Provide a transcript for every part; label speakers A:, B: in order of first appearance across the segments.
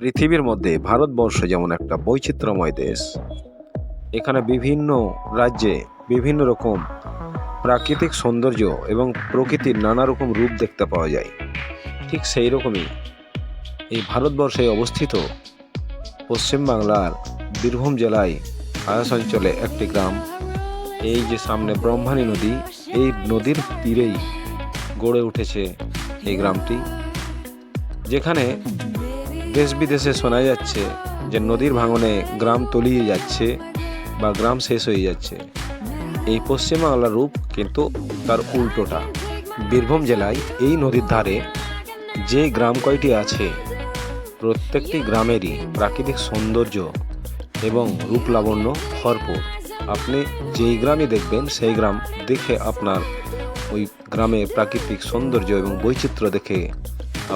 A: পৃথিবীর মধ্যে ভারতবর্ষ যেমন একটা বৈচিত্র্যময় দেশ, এখানে বিভিন্ন রাজ্যে বিভিন্ন রকম প্রাকৃতিক সৌন্দর্য এবং প্রকৃতির নানা রকম রূপ দেখতে পাওয়া যায়। ঠিক সেই রকমই এই ভারতবর্ষে অবস্থিত পশ্চিমবাংলার বীরভূম জেলায় আয়াস অঞ্চলে একটি গ্রাম। এই যে সামনে ব্রহ্মানী নদী, এই নদীর তীরেই গড়ে উঠেছে এই গ্রামটি। যেখানে দেশ বিদেশে শোনা যাচ্ছে যে নদীর ভাঙনে গ্রাম তলিয়ে যাচ্ছে বা গ্রাম শেষ হয়ে যাচ্ছে। এই পশ্চিমবাংলার রূপ কিন্তু তার উল্টোটা। বীরভূম জেলায় এই নদীর ধারে যে গ্রাম কয়টি আছে, প্রত্যেকটি গ্রামেরই প্রাকৃতিক সৌন্দর্য এবং রূপ লাবণ্য ভরপুর। আপনি যেই গ্রামই দেখবেন, সেই গ্রাম দেখে আপনার ওই গ্রামের প্রাকৃতিক সৌন্দর্য এবং বৈচিত্র্য দেখে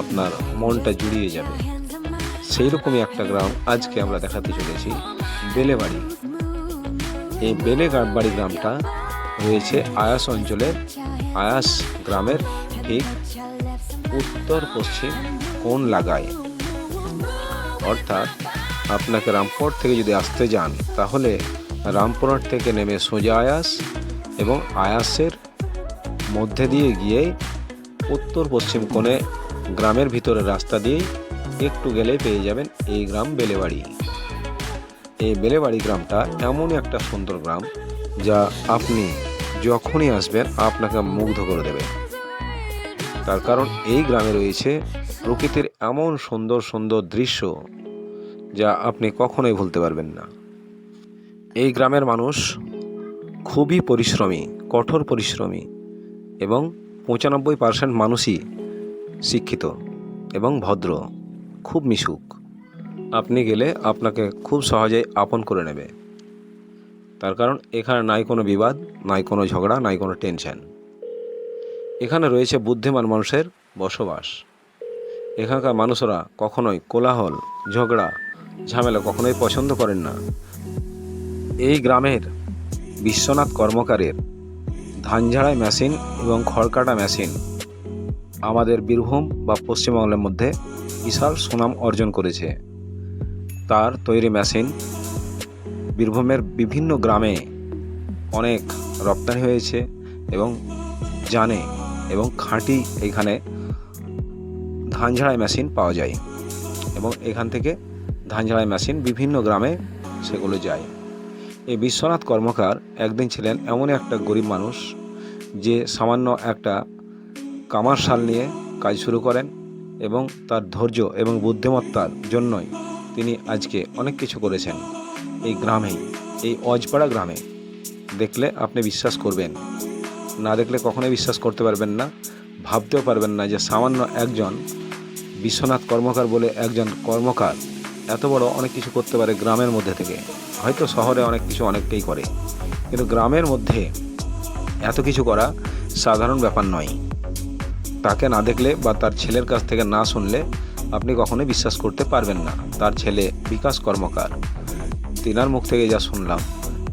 A: আপনার মনটা জুড়িয়ে যাবে। সেই রকমই একটা গ্রাম আজকে আমরা দেখাতে চলেছি বেলেবাড়ি। এই বেলেবাড়ি গ্রামটা রয়েছে আয়াস অঞ্চলের আয়াস গ্রামের ঠিক উত্তর পশ্চিম কোন লাগায়। অর্থাৎ আপনাকে রামপুরহাট থেকে যদি আসতে যান, তাহলে রামপুরহাট থেকে নেমে সোজা আয়াস এবং আয়াসের মধ্যে দিয়ে গিয়ে উত্তর পশ্চিম কোণে গ্রামের ভিতরে রাস্তা দিয়েই একটু গেলেই পেয়ে যাবেন এই গ্রাম বেলেবাড়ি। এই বেলেবাড়ি গ্রামটা এমনই একটা সুন্দর গ্রাম যা আপনি যখনই আসবেন, আপনাকে মুগ্ধ করে দেবে। তার কারণ এই গ্রামে রয়েছে প্রকৃতির এমন সুন্দর সুন্দর দৃশ্য যা আপনি কখনোই ভুলতে পারবেন না। এই গ্রামের মানুষ খুবই পরিশ্রমী, কঠোর পরিশ্রমী এবং পঁচানব্বই পার্সেন্ট মানুষই শিক্ষিত এবং ভদ্র। খুব মিশুক। আপনি গেলে আপনাকে খুব সহজেই আপন করে নেবে। তার কারণ এখানে নাই কোনো বিবাদ, নাই কোনো ঝগড়া, নাই কোনো টেনশন। এখানে রয়েছে বুদ্ধিমান মানুষের বসবাস। এখানকার মানুষরা কখনোই কোলাহল, ঝগড়া, ঝামেলা কখনোই পছন্দ করেন না। এই গ্রামের বিশ্বনাথ কর্মকারের ধান ঝাড়াই মেশিন এবং খড় কাটা মেশিন আমাদের বীরভূম বা পশ্চিমবাংলার মধ্যে বিশাল সুনাম অর্জন করেছে। তার তৈরি মেশিন বীরভূমের বিভিন্ন গ্রামে অনেক রপ্তানি হয়েছে এবং জানে এবং খাঁটি এখানে ধান ঝাড়াই মেশিন পাওয়া যায় এবং এখান থেকে ধান ঝাড়াই মেশিন বিভিন্ন গ্রামে সেগুলো যায়। এই বিশ্বনাথ কর্মকার একদিন ছিলেন এমন একটা গরিব মানুষ যে সামান্য একটা কামার শাল নিয়ে কাজ শুরু করেন এবং তার ধৈর্য এবং বুদ্ধিমত্তার জন্যই তিনি আজকে অনেক কিছু করেছেন এই গ্রামেই, এই অজপাড়া গ্রামে। দেখলে আপনি বিশ্বাস করবেন। না দেখলে কখনোই বিশ্বাস করতে পারবেন না, ভাবতেও পারবেন না যে সামান্য একজন বিশ্বনাথ কর্মকার বলে একজন কর্মকার এত বড় অনেক কিছু করতে পারে গ্রামের মধ্যে থেকে। হয়তো শহরে অনেক কিছু অনেককেই করে। কিন্তু গ্রামের মধ্যে এত কিছু করা সাধারণ ব্যাপার নয়। তাকে না দেখলে বা তার ছেলের কাছ থেকে না শুনলে আপনি কখনোই বিশ্বাস করতে পারবেন না। তার ছেলে বিকাশ কর্মকার। তিনার মুখ থেকে যা শুনলাম,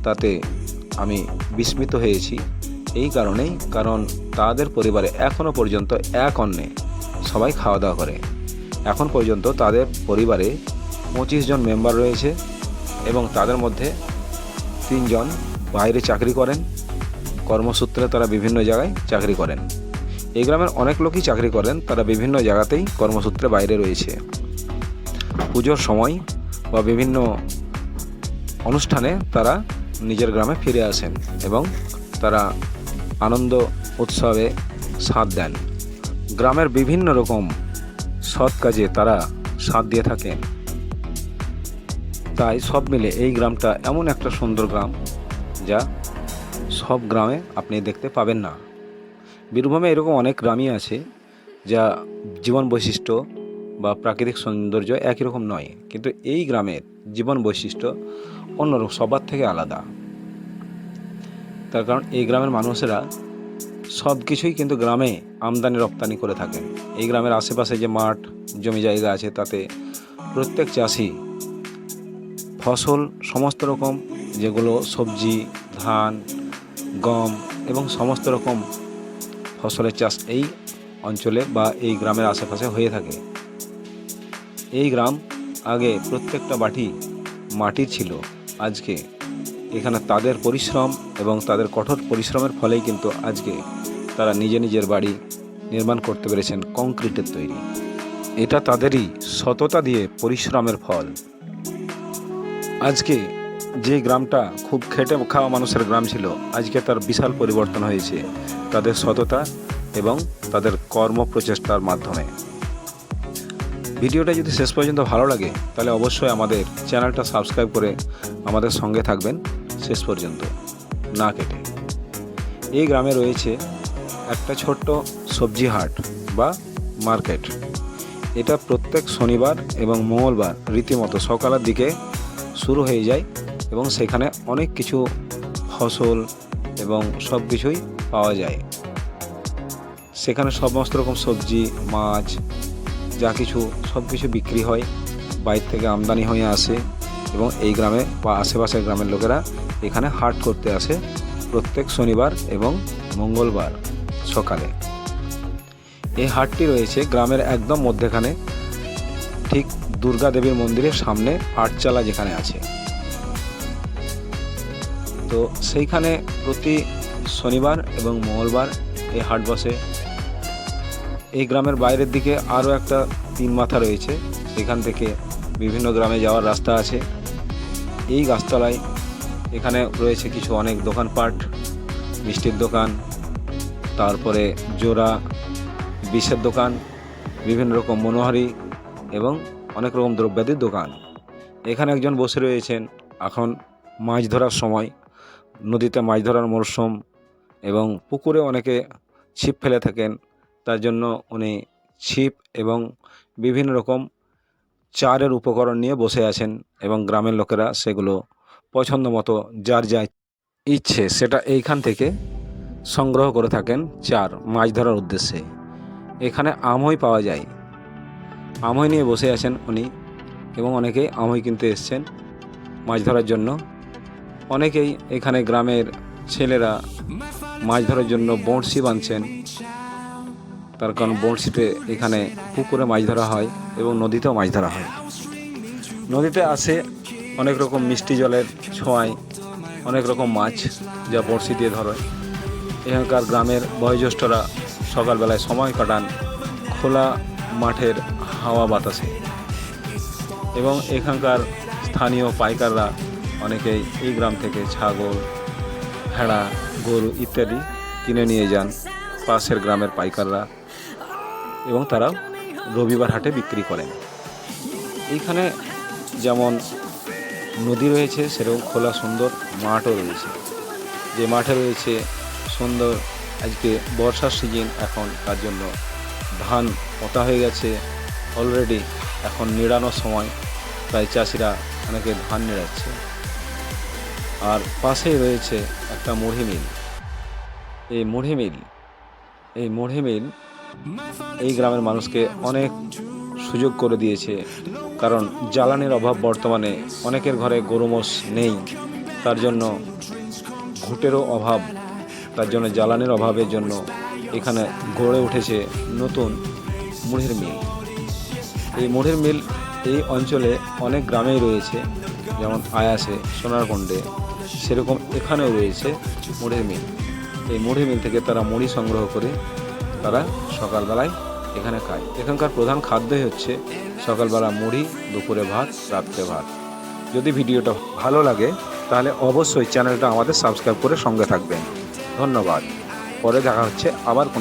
A: তাতে আমি বিস্মিত হয়েছি। এই কারণেই, কারণ তাদের পরিবারে এখনও পর্যন্ত এক অন্নে সবাই খাওয়া দাওয়া করে। এখন পর্যন্ত তাদের পরিবারে পঁচিশ জন মেম্বার রয়েছে এবং তাদের মধ্যে তিনজন বাইরে চাকরি করেন। কর্মসূত্রে তারা বিভিন্ন জায়গায় চাকরি করেন। এই গ্রামের অনেক লোকই চাকরি করেন, তারা বিভিন্ন জায়গাতেই কর্মসূত্রে বাইরে রয়েছে। পুজোর সময় বা বিভিন্ন অনুষ্ঠানে তারা নিজের গ্রামে ফিরে আসেন এবং তারা আনন্দ, উৎসবে সাথ দেন। গ্রামের বিভিন্ন রকম সৎ কাজে তারা সাথ দিয়ে থাকেন। তাই সব মিলে এই গ্রামটা এমন একটা সুন্দর গ্রাম যা সব গ্রামে আপনি দেখতে পাবেন না। বীরভূমে এরকম অনেক গ্রামই আছে যা জীবন বৈশিষ্ট্য বা প্রাকৃতিক সৌন্দর্য একই রকম নয়। কিন্তু এই গ্রামের জীবন বৈশিষ্ট্য অন্যরকম, সবার থেকে আলাদা। তার কারণ এই গ্রামের মানুষেরা সব কিছুই কিন্তু গ্রামে আমদানি, রপ্তানি করে থাকেন। এই গ্রামের আশেপাশে যে মাঠ, জমি জায়গা আছে, তাতে প্রত্যেক চাষি ফসল সমস্ত রকম, যেগুলো সবজি, ধান, গম এবং সমস্ত রকম ফসলের চাষ এই অঞ্চলে বা এই গ্রামের আশেপাশে হয়ে থাকে। এই গ্রাম আগে প্রত্যেকটা বাটি মাটির ছিল। আজকে এখানে তাদের পরিশ্রম এবং তাদের কঠোর পরিশ্রমের ফলেই কিন্তু আজকে তারা নিজে নিজের বাড়ি নির্মাণ করতে পেরেছেন, কংক্রিটের তৈরি। এটা তাদেরই সততা দিয়ে পরিশ্রমের ফল। আজকে যে গ্রামটা খুব খেটে খাওয়া মানুষের গ্রাম ছিল, আজকে তার বিশাল পরিবর্তন হয়েছে তাদের সততা এবং তাদের কর্ম প্রচেষ্টার মাধ্যমে। ভিডিওটা যদি শেষ পর্যন্ত ভালো লাগে, তাহলে অবশ্যই আমাদের চ্যানেলটা সাবস্ক্রাইব করে আমাদের সঙ্গে থাকবেন শেষ পর্যন্ত, না কেটে। এই গ্রামে রয়েছে একটা ছোট্ট সবজি হাট বা মার্কেট। এটা প্রত্যেক শনিবার এবং মঙ্গলবার রীতিমতো সকালের দিকে শুরু হয়ে যায় এবং সেখানে অনেক কিছু ফসল এবং সব কিছুই পাওয়া যায়। সেখানে সমস্ত রকম সবজি, মাছ, যা কিছু, সব কিছু বিক্রি হয় বাইরে থেকে আমদানি হয়ে আসে এবং এই গ্রামে বা আশেপাশের গ্রামের লোকেরা এখানে হাট করতে আসে প্রত্যেক শনিবার এবং মঙ্গলবার সকালে। এই হাটটি রয়েছে গ্রামের একদম মধ্যেখানে, ঠিক দুর্গা দেবীর মন্দিরের সামনে আটচালা যেখানে আছে। তো সেইখানে প্রতি শনিবার এবং মঙ্গলবার এই হাট বসে। এই গ্রামের বাইরের দিকে আরও একটা তিন মাথা রয়েছে। সেখান থেকে বিভিন্ন গ্রামে যাওয়ার রাস্তা আছে। এই গাছতলায় এখানে রয়েছে কিছু অনেক দোকানপাট, মিষ্টির দোকান, তারপরে জোড়া, বিষের দোকান, বিভিন্ন রকম মনোহারি এবং অনেক রকম দ্রব্যাদির দোকান। এখানে একজন বসে রয়েছেন। এখন মাছ ধরার সময় নদীতে মাছ ধরার মরশুম এবং পুকুরে অনেকে ছিপ ফেলে থাকেন। তার জন্য উনি ছিপ এবং বিভিন্ন রকম চারের উপকরণ নিয়ে বসে আছেন এবং গ্রামের লোকেরা সেগুলো পছন্দ মতো যার যা ইচ্ছে সেটা এইখান থেকে সংগ্রহ করে থাকেন চার মাছ ধরার উদ্দেশ্যে। এখানে আমই পাওয়া যায়। আমই নিয়ে বসে আছেন উনি এবং অনেকেই আমই কিনতে এসছেন মাছ ধরার জন্য। অনেকেই এখানে গ্রামের ছেলেরা মাছ ধরার জন্য বঁড়শি বাঁধছেন। তার কারণ বঁড়শিতে এখানে পুকুরে মাছ ধরা হয় এবং নদীতেও মাছ ধরা হয়। নদীতে আসে অনেক রকম মিষ্টি জলের ছোঁয়ায় অনেক রকম মাছ যা বড়শি দিয়ে ধরে। এখানকার গ্রামের বয়োজ্যেষ্ঠরা সকালবেলায় সময় কাটান খোলা মাঠের হাওয়া বাতাসে। এবং এখানকার স্থানীয় পাইকাররা অনেকেই এই গ্রাম থেকে ছাগল, ভেড়া, গরু ইত্যাদি কিনে নিয়ে যান পাশের গ্রামের পাইকাররা এবং তারা রবিবার হাটে বিক্রি করেন। এইখানে যেমন নদী রয়েছে, সেরকম খোলা সুন্দর মাঠও রয়েছে। যে মাঠে রয়েছে সুন্দর, আজকে বর্ষার সিজন, এখন তার জন্য ধান পোতা হয়ে গেছে। অলরেডি এখন নিড়ানোর সময় তাই চাষিরা অনেকে ধান নিড়াচ্ছে। আর পাশেই রয়েছে একটা মুড়ি মিল। এই মুড়ি মিল, এই মুড়ি মিল এই গ্রামের মানুষকে অনেক সুযোগ করে দিয়েছে। কারণ জ্বালানির অভাব বর্তমানে অনেকের ঘরে গরু মোষ নেই। তার জন্য ঘুটেরও অভাব, তার জন্য জ্বালানির অভাবের জন্য এখানে গড়ে উঠেছে নতুন মুড়ির মিল। এই মুড়ির মিল এই অঞ্চলে অনেক গ্রামেই রয়েছে। যেমন আয়াসে, সোনারকুণ্ডে সেরকম এখানেও রয়েছে মুড়ির মিল। এই মুড়ি মিল থেকে তারা মুড়ি সংগ্রহ করে তারা সকালবেলায় এখানে খায়। এখানকার প্রধান খাদ্যই হচ্ছে সকালবেলা মুড়ি, দুপুরে ভাত, রাত্রে ভাত। যদি ভিডিওটা ভালো লাগে, তাহলে অবশ্যই চ্যানেলটা আমাদের সাবস্ক্রাইব করে সঙ্গে থাকবেন। ধন্যবাদ। পরে দেখা হচ্ছে আবার কোনো